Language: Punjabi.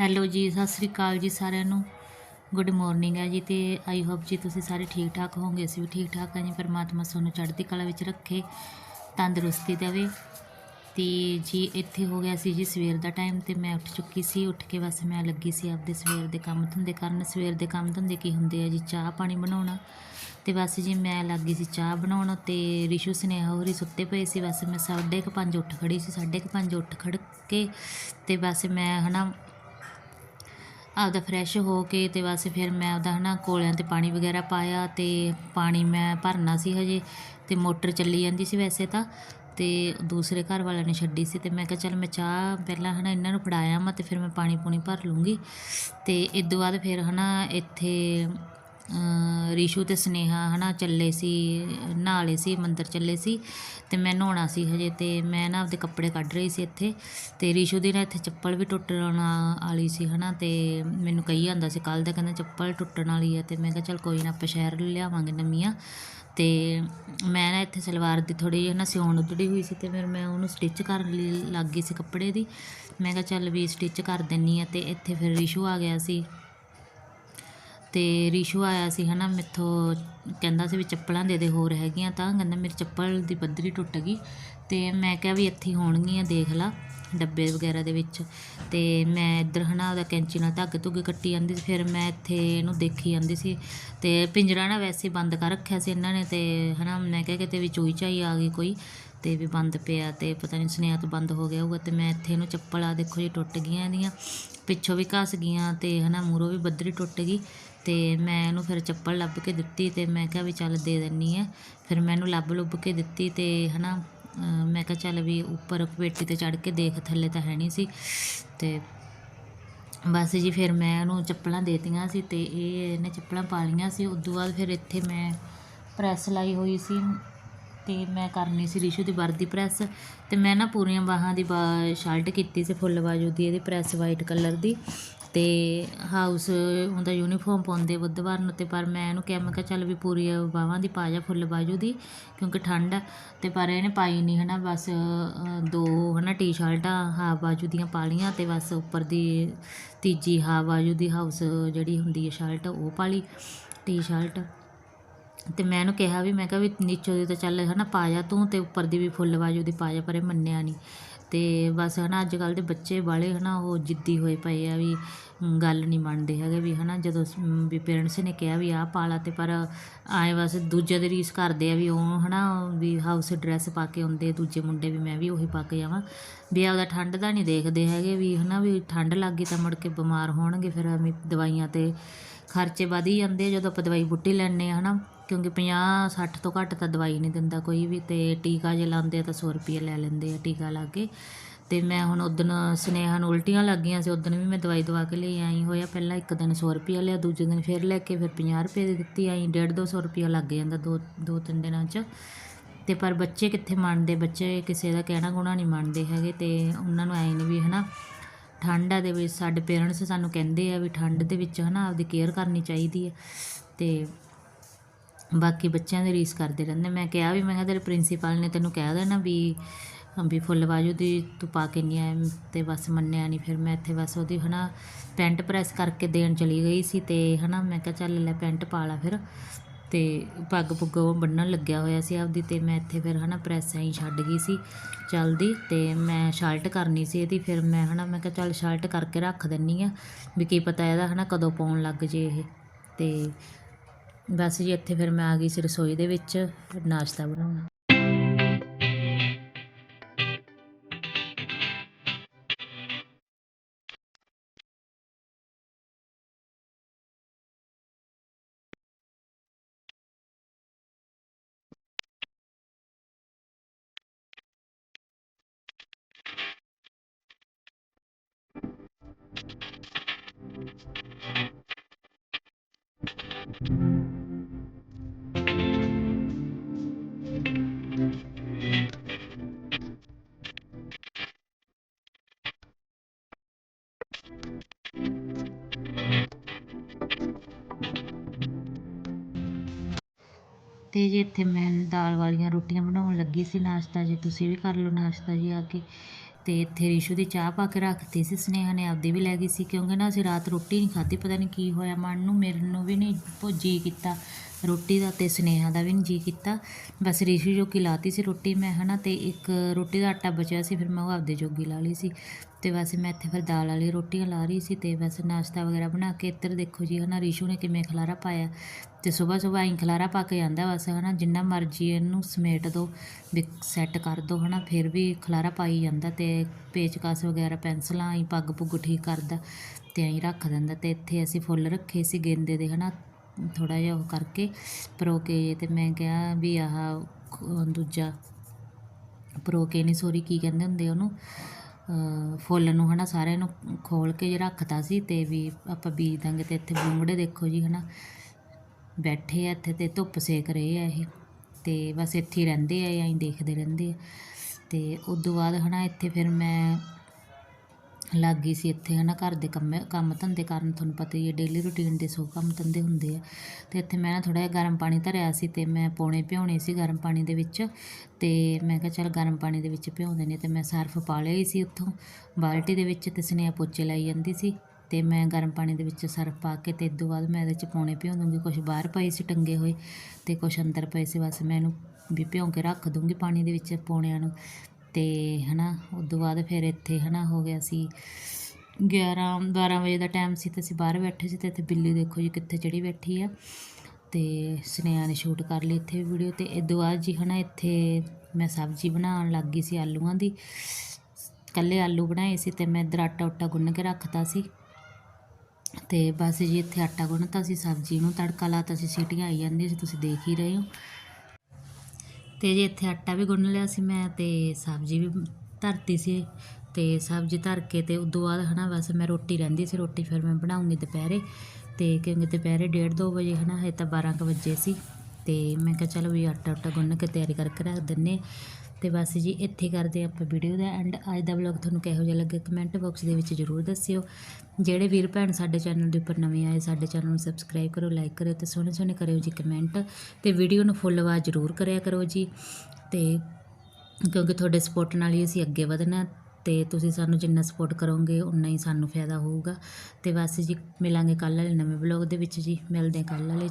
ਹੈਲੋ ਜੀ, ਸਤਿ ਸ੍ਰੀ ਅਕਾਲ ਜੀ ਸਾਰਿਆਂ ਨੂੰ। ਗੁੱਡ ਮਾਰਨਿੰਗ ਹੈ ਜੀ ਤੇ ਆਈ ਹੋਪ ਜੀ ਤੁਸੀਂ ਸਾਰੇ ਠੀਕ ਠਾਕ ਹੋਵੋਗੇ, ਅਸੀਂ ਵੀ ਠੀਕ ਠਾਕ ਹਾਂ ਜੀ। ਪਰਮਾਤਮਾ ਤੁਹਾਨੂੰ ਚੜ੍ਹਦੀ ਕਲਾ ਵਿੱਚ ਰੱਖੇ, ਤੰਦਰੁਸਤੀ ਦੇਵੇ। ਤੇ ਜੀ ਇੱਥੇ ਹੋ ਗਿਆ ਸੀ ਜੀ ਸਵੇਰ ਦਾ ਟਾਈਮ ਤੇ ਮੈਂ ਉੱਠ ਚੁੱਕੀ ਸੀ। ਉੱਠ ਕੇ ਬਸ ਮੈਂ ਲੱਗੀ ਸੀ ਆਪਦੇ ਸਵੇਰ ਦੇ ਕੰਮ ਧੰਦੇ ਕਰਨ। ਸਵੇਰ ਦੇ ਕੰਮ ਧੰਦੇ ਕੀ ਹੁੰਦੇ ਆ ਜੀ? ਚਾਹ ਪਾਣੀ ਬਣਾਉਣਾ। ਤੇ ਬਸ ਜੀ ਮੈਂ ਲੱਗੀ ਸੀ ਚਾਹ ਬਣਾਉਣ ਤੇ ਰਿਸ਼ੂ ਸਨੇਹਾ ਹੋਰੀ ਸੁੱਤੇ ਪਏ ਸੀ। ਬਸ ਮੈਂ ਸਾਢੇ ਕੁ ਪੰਜ ਉੱਠ ਖੜੀ ਸੀ। ਸਾਢੇ ਕੁ ਪੰਜ ਉੱਠ ਖੜ ਕੇ ਤੇ ਬਸ ਮੈਂ ਹਨਾ ਆਪਦਾ ਫਰੈਸ਼ ਹੋ ਕੇ ਤੇ ਬਸ ਫਿਰ ਮੈਂ ਆਪਦਾ ਹਨਾ ਕੋਲਿਆਂ ਤੇ ਪਾਣੀ ਵਗੈਰਾ ਪਾਇਆ ਤੇ ਪਾਣੀ ਮੈਂ ਭਰਨਾ ਸੀ ਹਜੇ ਤੇ ਮੋਟਰ ਚੱਲੀ ਜਾਂਦੀ ਸੀ ਵੈਸੇ ਤਾਂ ਤੇ ਦੂਸਰੇ ਘਰ ਵਾਲਿਆਂ ਨੇ ਛੱਡੀ ਸੀ ਤੇ ਮੈਂ ਕਿਹਾ ਚੱਲ ਮੈਂ ਚਾਹ ਪਹਿਲਾਂ ਹਨਾ ਇਹਨਾਂ ਨੂੰ ਫੜਾਇਆ ਮੈਂ ਤੇ ਫਿਰ ਮੈਂ ਪਾਣੀ ਪੂਣੀ ਭਰ ਲੂੰਗੀ ਤੇ ਇਸ ਤੋਂ ਬਾਅਦ ਫਿਰ ਹਨਾ ਇੱਥੇ ਰਿਸ਼ੂ ਤੇ ਸਨੇਹਾ ਹਨਾ ਚੱਲੇ ਸੀ, ਨਹਾਲੇ ਸੀ, ਮੰਦਰ ਚੱਲੇ ਸੀ ਤੇ ਮੈਂ ਨਹਾਉਣਾ ਸੀ ਹਜੇ ਤੇ ਮੈਂ ਨਾ ਆਪਦੇ ਕੱਪੜੇ ਕੱਢ ਰਹੀ ਸੀ ਇੱਥੇ ਤੇ ਰਿਸ਼ੂ ਦੀ ਨਾ ਇੱਥੇ ਚੱਪਲ ਵੀ ਟੁੱਟਣ ਵਾਲੀ ਸੀ ਹਨਾ ਤੇ ਮੈਨੂੰ ਕਹੀ ਜਾਂਦਾ ਸੀ ਕੱਲ ਦਾ ਕਹਿੰਦਾ ਚੱਪਲ ਟੁੱਟਣ ਵਾਲੀ ਹੈ ਤੇ ਮੈਂ ਕਿਹਾ ਚੱਲ ਕੋਈ ਨਾ ਆਪਾਂ ਸ਼ਹਿਰ ਲਿਆਵਾਂਗੇ ਨਵੀਆਂ ਤੇ ਮੈਂ ਨਾ ਇੱਥੇ ਸਲਵਾਰ ਦੀ ਥੋੜੀ ਜਿਹੀ ਨਾ ਸਿਉਣ ਉੱਧੜੀ ਹੋਈ ਸੀ ਤੇ ਫਿਰ ਮੈਂ ਉਹਨੂੰ ਸਟਿਚ ਕਰਨ ਲਈ ਲੱਗ ਗਈ ਸੀ ਕੱਪੜੇ ਦੀ। ਮੈਂ ਕਿਹਾ ਚੱਲ ਵੀ ਸਟਿਚ ਕਰ ਦਿੰਨੀ ਆ ਤੇ ਇੱਥੇ ਫਿਰ ਰਿਸ਼ੂ ਆ ਗਿਆ ਸੀ। ਤੇ ਰਿਸ਼ੂ ਆਇਆ ਸੀ ਹਨਾ, ਮੈਥੋਂ ਕਹਿੰਦਾ ਸੀ ਵੀ ਚੱਪਲਾਂ ਦੇ ਦੇ ਹੋਰ ਹੈਗੀਆਂ ਤਾਂ, ਕਹਿੰਦਾ ਮੇਰੀ ਚੱਪਲ ਦੀ ਪੱਧਰੀ ਟੁੱਟ ਗਈ ਤੇ ਮੈਂ ਕਿਹਾ ਵੀ ਇੱਥੇ ਹੋਣਗੀਆਂ, ਦੇਖ ਲਾ ਡੱਬੇ ਵਗੈਰਾ ਦੇ ਵਿੱਚ। ਤੇ ਮੈਂ ਇੱਧਰ ਹਨਾ ਉਹਦਾ ਕੈਂਚੀ ਨਾਲ ਧਾਗੇ ਧੁੱਗੇ ਕੱਟੀ ਜਾਂਦੀ ਸੀ, ਫਿਰ ਮੈਂ ਇੱਥੇ ਇਹਨੂੰ ਦੇਖੀ ਜਾਂਦੀ ਸੀ ਤੇ ਪਿੰਜਰਾ ਨਾ ਵੈਸੇ ਬੰਦ ਕਰ ਰੱਖਿਆ ਸੀ ਇਹਨਾਂ ਨੇ ਤੇ ਹਨਾ ਮੈਂ ਕਿਹਾ ਕਿਤੇ ਵੀ ਚੂਈ ਚਾਈ ਆ ਗਈ ਕੋਈ ਤੇ ਵੀ ਬੰਦ ਪਿਆ ਤੇ ਪਤਾ ਨਹੀਂ ਸੁਨੇਹਾ ਤੋਂ ਬੰਦ ਹੋ ਗਿਆ ਹੋਊਗਾ ਤੇ ਮੈਂ ਇੱਥੇ ਇਹਨੂੰ ਚੱਪਲ ਆ ਦੇਖੋ ਜੀ ਟੁੱਟ ਗਈਆਂ ਇਹਦੀਆਂ, ਪਿੱਛੋਂ ਵੀ ਘਸ ਗਈਆਂ ਤੇ ਹਨਾ ਮੂਰੋਂ ਵੀ ਬੱਦਰੀ ਟੁੱਟ ਗਈ ਤੇ ਮੈਂ ਇਹਨੂੰ ਫਿਰ ਚੱਪਲ ਲੱਭ ਕੇ ਦਿੱਤੀ ਤੇ ਮੈਂ ਕਿਹਾ ਵੀ ਚੱਲ ਦੇ ਦਿੰਨੀ ਆ। ਫਿਰ ਮੈਂ ਇਹਨੂੰ ਲੱਭ ਲੁੱਭ ਕੇ ਦਿੱਤੀ ਤੇ ਹਨਾ, ਅਹ ਮੈਂ ਕਿਹਾ ਚੱਲ ਵੀ ਉੱਪਰ ਪੇਟੀ ਤੇ ਚੜ ਕੇ ਦੇਖ, ਥੱਲੇ ਤਾਂ ਹੈ ਨਹੀਂ ਸੀ। ਤੇ ਬਸ ਜੀ ਫਿਰ ਮੈਂ ਉਹਨੂੰ ਚੱਪਲਾਂ ਦੇਤੀਆਂ ਸੀ ਤੇ ਇਹ ਇਹਨੇ ਚੱਪਲਾਂ ਪਾ ਲਈਆਂ ਸੀ। ਤੋਂ ਬਾਅਦ ਫਿਰ ਇੱਥੇ ਮੈਂ ਪ੍ਰੈਸ ਲਾਈ ਹੋਈ ਸੀ ਤੇ ਮੈਂ ਕਰਨੀ ਸੀ ਰਿਸ਼ੂ ਦੀ ਵਰਦੀ ਪ੍ਰੈਸ। ਤੇ ਮੈਂ ਨਾ ਪੂਰੀਆਂ ਬਾਹਾਂ ਦੀ ਬਾ, ਸ਼ਰਟ ਕੀਤੀ ਸੀ ਫੁੱਲ ਬਾਜੂ ਦੀ, ਇਹਦੀ ਪ੍ਰੈਸ ਵਾਈਟ ਕਲਰ ਦੀ। ਅਤੇ ਹਾਊਸ ਉਹਦਾ ਯੂਨੀਫਾਰਮ ਪਾਉਂਦੇ ਬੁੱਧਵਾਰ ਨੂੰ ਅਤੇ ਪਰ ਮੈਂ ਇਹਨੂੰ ਕਿਹਾ, ਮੈਂ ਕਿਹਾ ਚੱਲ ਵੀ ਪੂਰੀ ਬਾਹਾਂ ਦੀ ਪਾ ਜਾ, ਫੁੱਲ ਬਾਜੂ ਦੀ, ਕਿਉਂਕਿ ਠੰਡ ਆ। ਅਤੇ ਪਰ ਇਹਨੇ ਪਾਈ ਨਹੀਂ ਹੈ ਨਾ ਬਸ ਦੋ ਹੈ ਨਾ ਟੀ-ਸ਼ਰਟਾਂ ਹਾਫ ਬਾਜੂ ਦੀਆਂ ਪਾ ਲਈਆਂ ਤੇ ਬਸ ਉੱਪਰ ਦੀ ਤੀਜੀ ਹਾਫ ਬਾਜੂ ਦੀ ਹਾਊਸ ਜਿਹੜੀ ਹੁੰਦੀ ਹੈ ਸ਼ਰਟ ਉਹ ਪਾ ਲਈ ਟੀ-ਸ਼ਰਟ ਤੇ ਮੈਂ ਇਹਨੂੰ ਕਿਹਾ ਵੀ, ਮੈਂ ਕਿਹਾ ਵੀ ਨੀਚੋਂ ਦੀ ਤਾਂ ਚੱਲ ਹਨਾ ਪਾ ਜਾ ਤੂੰ ਤੇ ਉੱਪਰ ਦੀ ਵੀ ਫੁੱਲ ਬਾਜੂ ਦੀ, ਪਾ ਜਾ, ਪਰ ਇਹ ਮੰਨਿਆ ਨਹੀਂ ਅਤੇ ਬਸ ਹੈ ਨਾ ਅੱਜ ਕੱਲ੍ਹ ਦੇ ਬੱਚੇ ਵਾਲੇ ਹੈ ਨਾ ਉਹ ਜਿੱਦੀ ਹੋਏ ਪਏ ਆ ਵੀ ਗੱਲ ਨਹੀਂ ਮੰਨਦੇ ਹੈਗੇ ਵੀ ਹੈ ਨਾ ਜਦੋਂ ਵੀ ਪੇਰੈਂਟਸ ਨੇ ਕਿਹਾ ਵੀ ਆਹ ਪਾ ਲਾ ਅਤੇ ਪਰ ਆਏ ਬਸ ਦੂਜੇ ਦੀ ਰੀਸ ਕਰਦੇ ਆ ਵੀ ਉਹ ਹੈ ਨਾ ਵੀ ਹਾਊਸ ਡਰੈਸ ਪਾ ਕੇ ਆਉਂਦੇ ਦੂਜੇ ਮੁੰਡੇ ਵੀ ਮੈਂ ਵੀ ਉਹੀ ਪਾ ਕੇ ਜਾਵਾਂ ਵੀ ਆਪਦਾ ਠੰਡ ਦਾ ਨਹੀਂ ਦੇਖਦੇ ਹੈਗੇ ਵੀ ਹੈ ਨਾ ਵੀ ਠੰਡ ਲੱਗ ਗਈ ਤਾਂ ਮੁੜ ਕੇ ਬਿਮਾਰ ਹੋਣਗੇ, ਫਿਰ ਐਵੇਂ ਦਵਾਈਆਂ ਤੇ ਖਰਚੇ ਵਧ ਹੀ ਜਾਂਦੇ ਆ, ਜਦੋਂ ਆਪਾਂ ਦਵਾਈ ਪੁੱਟੀ ਲੈਂਦੇ ਹਾਂ ਹੈ ਨਾ ਕਿਉਂਕਿ 50 60 ਤੋਂ ਘੱਟ ਤਾਂ ਦਵਾਈ ਨਹੀਂ ਦਿੰਦਾ ਕੋਈ ਵੀ ਅਤੇ ਟੀਕਾ ਜੇ ਲਾਉਂਦੇ ਆ ਤਾਂ ਸੌ ਰੁਪਈਆ ਲੈ ਲੈਂਦੇ ਆ ਟੀਕਾ ਲਾ ਕੇ। ਅਤੇ ਮੈਂ ਹੁਣ ਉਦਣ ਸੁਨੇਹਾ ਨੂੰ ਉਲਟੀਆਂ ਲੱਗ ਗਈਆਂ ਸੀ, ਉਦਣ ਵੀ ਮੈਂ ਦਵਾਈ ਦਵਾ ਕੇ ਲਈ ਆਈ ਹੋਇਆ ਪਹਿਲਾਂ ਇੱਕ ਦਿਨ ਸੌ ਰੁਪਈਆ ਲਿਆ, ਦੂਜੇ ਦਿਨ ਫਿਰ ਲੈ ਕੇ, ਫਿਰ 50 ਰੁਪਏ ਦੀ ਦਿੱਤੀ ਆਈ, ਡੇਢ ਦੋ ਸੌ ਰੁਪਈਆ ਲੱਗ ਜਾਂਦਾ ਦੋ ਦੋ ਤਿੰਨ ਦਿਨਾਂ 'ਚ। ਅਤੇ ਪਰ ਬੱਚੇ ਕਿੱਥੇ ਮੰਨਦੇ? ਬੱਚੇ ਕਿਸੇ ਦਾ ਕਹਿਣਾ ਗੁਣਾ ਨਹੀਂ ਮੰਨਦੇ ਹੈਗੇ ਅਤੇ ਉਹਨਾਂ ਨੂੰ ਐਂ ਨਹੀਂ ਵੀ ਹੈ ਨਾ ਠੰਡ ਆ ਦੇ ਵਿੱਚ ਸਾਡੇ ਪੇਰੈਂਟਸ ਸਾਨੂੰ ਕਹਿੰਦੇ ਆ ਵੀ ਠੰਡ ਦੇ ਵਿੱਚ ਹੈ ਨਾ ਆਪਦੀ ਕੇਅਰ ਕਰਨੀ ਚਾਹੀਦੀ ਹੈ ਅਤੇ ਬਾਕੀ ਬੱਚਿਆਂ ਦੇ ਰੀਸ ਕਰਦੇ ਰਹਿੰਦੇ। ਮੈਂ ਕਿਹਾ ਵੀ, ਮੈਂ ਕਿਹਾ ਤੇਰੇ ਪ੍ਰਿੰਸੀਪਲ ਨੇ ਤੈਨੂੰ ਕਹਿ ਦੇਣਾ ਵੀ ਵੀ ਫੁੱਲ ਬਾਜੂ ਦੀ ਤੂੰ ਪਾ ਕੇ ਨਹੀਂ ਆਇਆ ਤੇ ਬਸ ਮੰਨਿਆ ਨਹੀਂ। ਫਿਰ ਮੈਂ ਇੱਥੇ ਬਸ ਉਹਦੀ ਹਨਾ ਪੈਂਟ ਪ੍ਰੈਸ ਕਰਕੇ ਦੇਣ ਚਲੀ ਗਈ ਸੀ ਤੇ ਹਨਾ ਮੈਂ ਕਿਹਾ ਚੱਲ ਲੈ ਪੈਂਟ ਪਾ ਲਾ ਫਿਰ। ਤੇ ਪੱਗ ਪੁੱਗ ਉਹ ਬੰਨਣ ਲੱਗਿਆ ਹੋਇਆ ਸੀ ਆਪਦੀ ਤੇ ਮੈਂ ਇੱਥੇ ਫਿਰ ਹਨਾ ਪ੍ਰੈਸ ਐਂ ਛੱਡ ਗਈ ਸੀ ਚੱਲਦੀ ਤੇ ਮੈਂ ਸ਼ਰਟ ਕਰਨੀ ਸੀ ਇਹਦੀ। ਫਿਰ ਮੈਂ ਹਨਾ ਮੈਂ ਕਿਹਾ ਚੱਲ ਸ਼ਰਟ ਕਰਕੇ ਰੱਖ ਦਿੰਨੀ ਆ ਵੀ ਕੀ ਪਤਾ ਇਹਦਾ ਹਨਾ ਕਦੋਂ ਪਾਉਣ ਲੱਗ ਜੇ ਇਹ। ਤੇ ਬਸ ਜੀ ਇੱਥੇ ਫਿਰ ਮੈਂ ਆ ਗਈ ਸੀ ਰਸੋਈ ਦੇ ਵਿੱਚ ਨਾਸ਼ਤਾ ਬਣਾਉਣ। ਅਤੇ ਜੀ ਇੱਥੇ ਮੈਂ ਦਾਲ ਵਾਲੀਆਂ ਰੋਟੀਆਂ ਬਣਾਉਣ ਲੱਗੀ ਸੀ, ਨਾਸ਼ਤਾ ਜੀ ਤੁਸੀਂ ਵੀ ਕਰ ਲਓ ਨਾਸ਼ਤਾ ਜੀ ਆ ਕੇ। ਅਤੇ ਇੱਥੇ ਰਿਸ਼ੂ ਦੀ ਚਾਹ ਪਾ ਕੇ ਰੱਖਤੀ ਸੀ, ਸਨੇਹਾ ਨੇ ਆਪਦੀ ਵੀ ਲੈ ਗਈ ਸੀ, ਕਿਉਂਕਿ ਨਾ ਅਸੀਂ ਰਾਤ ਰੋਟੀ ਨਹੀਂ ਖਾਧੀ, ਪਤਾ ਨਹੀਂ ਕੀ ਹੋਇਆ, ਮਨ ਨੂੰ, ਮੇਰੇ ਨੂੰ ਵੀ ਨਹੀਂ ਭੁੱਜੀ ਕੀਤਾ। ਰੋਟੀ ਦਾ ਤੇ ਸਨੇਹਾ ਦਾ ਵੀ ਨਹੀਂ ਜੀ ਕੀਤਾ। ਬਸ ਰਿਸ਼ੂ ਜੋਗੀ ਲਾਤੀ ਸੀ ਰੋਟੀ, ਮੈਂ ਹਨਾ ਤੇ ਇੱਕ ਰੋਟੀ ਦਾ ਆਟਾ ਬਚਿਆ ਸੀ, ਫਿਰ ਮੈਂ ਉਹ ਆਪਦੇ ਜੋਗੀ ਲਾ ਲਈ ਸੀ। ਤੇ ਬਸ ਮੈਂ ਇੱਥੇ ਫਿਰ ਦਾਲ ਵਾਲੀ ਰੋਟੀਆਂ ਲਾ ਰਹੀ ਸੀ ਤੇ ਬਸ ਨਾਸ਼ਤਾ ਵਗੈਰਾ ਬਣਾ ਕੇ ਇੱਧਰ ਦੇਖੋ ਜੀ ਹਨਾ, ਰਿਸ਼ੂ ਨੇ ਕਿਵੇਂ ਖਲਾਰਾ ਪਾਇਆ। ਤੇ ਸਵੇਰ ਸਵੇਰ ਆਈ ਖਲਾਰਾ ਪਾ ਕੇ ਜਾਂਦਾ ਬਸ ਹਨਾ, ਜਿੰਨਾ ਮਰਜ਼ੀ ਇਹਨੂੰ ਸਮੇਟ ਦੋ, ਵੀ ਸੈੱਟ ਕਰ ਦੋ ਹਨਾ, ਫਿਰ ਵੀ ਖਲਾਰਾ ਪਾਈ ਜਾਂਦਾ ਤੇ ਪੇਚਕਸ ਵਗੈਰਾ, ਪੈਨਸਲਾਂ ਆਈ ਪੱਗ ਪੁੱਗ ਠੀਕ ਕਰਦਾ ਤੇ ਐਂ ਰੱਖ ਦਿੰਦਾ ਤੇ ਇੱਥੇ ਅਸੀਂ ਫੁੱਲ ਰੱਖੇ ਸੀ ਗੇਂਦੇ ਦੇ ਹਨਾ। ਥੋੜ੍ਹਾ ਜਿਹਾ ਉਹ ਕਰਕੇ ਪਰੋ ਕੇ ਤੇ ਮੈਂ ਕਿਹਾ ਵੀ ਆਹ ਦੂਜਾ ਪਰੋ ਕੇ ਨਹੀਂ ਸੋਰੀ ਕੀ ਕਹਿੰਦੇ ਹੁੰਦੇ ਉਹਨੂੰ? ਫੁੱਲ ਨੂੰ ਹਨਾ ਸਾਰਿਆਂ ਨੂੰ ਖੋਲ ਕੇ ਜੇ ਰੱਖਤਾ ਸੀ ਤੇ ਵੀ ਆਪਾਂ ਬੀਜ ਦਾਂਗੇ ਤੇ ਇੱਥੇ ਬੂੰਗੜੇ ਦੇਖੋ ਜੀ ਹਨਾ। ਬੈਠੇ ਆ ਇੱਥੇ ਤੇ ਧੁੱਪ ਸੇਕ ਰਹੇ ਆ ਇਹ ਤੇ ਬਸ ਇੱਥੇ ਹੀ ਰਹਿੰਦੇ ਆ ਐਂ ਦੇਖਦੇ ਰਹਿੰਦੇ ਆ। ਤੇ ਉਸ ਤੋਂ ਬਾਅਦ ਹਨਾ ਇੱਥੇ ਫਿਰ ਮੈਂ ਲੱਗ ਗਈ ਸੀ ਇੱਥੇ ਹੈ ਨਾ ਘਰ ਦੇ ਕੰਮ ਕੰਮ ਧੰਦੇ ਕਾਰਨ ਤੁਹਾਨੂੰ ਪਤਾ ਹੀ ਹੈ ਡੇਲੀ ਰੂਟੀਨ ਦੇ ਸੌ ਕੰਮ ਧੰਦੇ ਹੁੰਦੇ ਆ। ਅਤੇ ਇੱਥੇ ਮੈਂ ਨਾ ਥੋੜ੍ਹਾ ਜਿਹਾ ਗਰਮ ਪਾਣੀ ਧਰਿਆ ਸੀ ਅਤੇ ਮੈਂ ਪੌਣੇ ਭਿਉਣੇ ਸੀ ਗਰਮ ਪਾਣੀ ਦੇ ਵਿੱਚ ਅਤੇ ਮੈਂ ਕਿਹਾ ਚੱਲ ਗਰਮ ਪਾਣੀ ਦੇ ਵਿੱਚ ਭਿਉਂਦੇ ਨੇ ਅਤੇ ਮੈਂ ਸਰਫ ਪਾ ਲਿਆ ਹੀ ਸੀ ਉੱਥੋਂ ਬਾਲਟੀ ਦੇ ਵਿੱਚ ਅਤੇ ਸਨੇਹਾ ਪੋਚੇ ਲਾਈ ਜਾਂਦੀ ਸੀ ਅਤੇ ਮੈਂ ਗਰਮ ਪਾਣੀ ਦੇ ਵਿੱਚ ਸਰਫ ਪਾ ਕੇ ਅਤੇ ਇਸ ਤੋਂ ਬਾਅਦ ਮੈਂ ਇਹਦੇ ਚ ਪਾਉਣੇ ਭਿਉਂ ਦੂੰਗੀ, ਕੁਛ ਬਾਹਰ ਪਏ ਸੀ ਟੰਗੇ ਹੋਏ ਅਤੇ ਕੁਛ ਅੰਦਰ ਪਏ ਸੀ, ਬਸ ਮੈਂ ਇਹਨੂੰ ਵੀ ਭਿਉਂ ਕੇ ਰੱਖ ਦੂੰਗੀ ਪਾਣੀ ਦੇ ਵਿੱਚ ਪੌਣਿਆਂ ਨੂੰ। ਤੇ ਹਨਾ ਉਸ ਤੋਂ ਬਾਅਦ ਫਿਰ ਇੱਥੇ ਹੈ ਨਾ ਹੋ ਗਿਆ ਸੀ। 11 12 ਵਜੇ ਦਾ ਟਾਈਮ ਸੀ ਅਤੇ ਅਸੀਂ ਬਾਹਰ ਬੈਠੇ ਸੀ ਅਤੇ ਇੱਥੇ ਬਿੱਲੀ ਦੇਖੋ ਜੀ ਕਿੱਥੇ ਚੜੀ ਬੈਠੀ ਆ। ਅਤੇ ਸਨੇਹਾ ਨੇ ਸ਼ੂਟ ਕਰ ਲਈ ਇੱਥੇ ਵੀਡੀਓ ਅਤੇ ਇਹ ਤੋਂ ਬਾਅਦ ਜੀ ਹੈ ਨਾ ਇੱਥੇ ਮੈਂ ਸਬਜ਼ੀ ਬਣਾਉਣ ਲੱਗ ਗਈ ਸੀ ਆਲੂਆਂ ਦੀ। ਕੱਲੇ ਆਲੂ ਬਣਾਏ ਸੀ ਤੇ ਮੈਂ ਇੱਧਰ ਆਟਾ ਉਟਾ ਗੁੰਨ ਕੇ ਰੱਖਤਾ ਸੀ। ਤੇ ਬਸ ਜੀ ਇੱਥੇ ਆਟਾ ਗੁੰਨਤਾ ਸੀ, ਸਬਜ਼ੀ ਨੂੰ ਤੜਕਾ ਲਾਤਾ ਸੀ, ਸੀਟੀਆਂ ਆਈ ਜਾਂਦੀਆਂ ਸੀ, ਤੁਸੀਂ ਦੇਖ ਹੀ ਰਹੇ ਹੋ। ਅਤੇ ਜੀ ਇੱਥੇ ਆਟਾ ਵੀ ਗੁੰਨ ਲਿਆ ਸੀ ਮੈਂ ਤੇ ਸਬਜ਼ੀ ਵੀ ਧਰਤੀ ਸੀ ਅਤੇ ਸਬਜ਼ੀ ਧਰ ਕੇ ਤੇ ਉਦੋਂ ਬਾਅਦ ਹੈ ਨਾ ਬਸ ਮੈਂ ਰੋਟੀ ਰਹਿੰਦੀ ਸੀ, ਰੋਟੀ ਫਿਰ ਮੈਂ ਬਣਾਉਂਗੀ ਦੁਪਹਿਰੇ ਅਤੇ ਕਿਉਂਕਿ ਦੁਪਹਿਰੇ ਡੇਢ ਦੋ ਵਜੇ ਹੈ ਨਾ ਹਜੇ ਤਾਂ 12 ਕੁ ਵਜੇ ਸੀ ਅਤੇ ਮੈਂ ਕਿਹਾ ਚਲੋ ਵੀ ਆਟਾ ਉਟਾ ਗੁੰਨ ਕੇ ਤਿਆਰੀ ਕਰਕੇ ਰੱਖ ਦਿੰਦੇ ਤੇ ਬਸ ਜੀ, ਇੱਥੇ ਕਰਦੇ ਹਾਂ ਆਪਾਂ ਵੀਡੀਓ ਦਾ ਐਂਡ ਅੱਜ ਦਾ ਵਲੌਗ ਤੁਹਾਨੂੰ ਕਿਹੋ ਜਿਹਾ ਲੱਗਾ ਕਮੈਂਟ ਬਾਕਸ ਦੇ ਵਿੱਚ ਜ਼ਰੂਰ ਦੱਸਿਓ। ਜਿਹੜੇ ਵੀਰ ਭੈਣ ਸਾਡੇ ਚੈਨਲ ਦੇ ਉੱਪਰ ਨਵੇਂ ਆਏ, ਸਾਡੇ ਚੈਨਲ ਨੂੰ ਸਬਸਕ੍ਰਾਈਬ ਕਰੋ ਲਾਈਕ ਕਰਿਓ ਤੇ ਸੋਹਣੇ ਸੋਹਣੇ ਕਰਿਓ ਜੀ ਕਮੈਂਟ ਤੇ ਵੀਡੀਓ ਨੂੰ ਫੁੱਲ ਆਵਾਜ਼ ਜ਼ਰੂਰ ਕਰਿਆ ਕਰੋ ਜੀ। ਤੇ ਕਿਉਂਕਿ ਤੁਹਾਡੇ ਸਪੋਰਟ ਨਾਲ ਹੀ ਅਸੀਂ ਅੱਗੇ ਵਧਣਾ ਤੇ ਤੁਸੀਂ ਸਾਨੂੰ ਜਿੰਨਾ ਸਪੋਰਟ ਕਰੋਗੇ ਉਨਾ ਹੀ ਸਾਨੂੰ ਫਾਇਦਾ ਹੋਊਗਾ। ਤੇ ਬਸ ਜੀ, ਮਿਲਾਂਗੇ ਕੱਲ੍ਹ ਵਾਲੇ ਨਵੇਂ ਵਲੌਗ ਦੇ ਵਿੱਚ ਜੀ। ਮਿਲਦੇ ਹਾਂ ਕੱਲ੍ਹ ਵਾਲੇ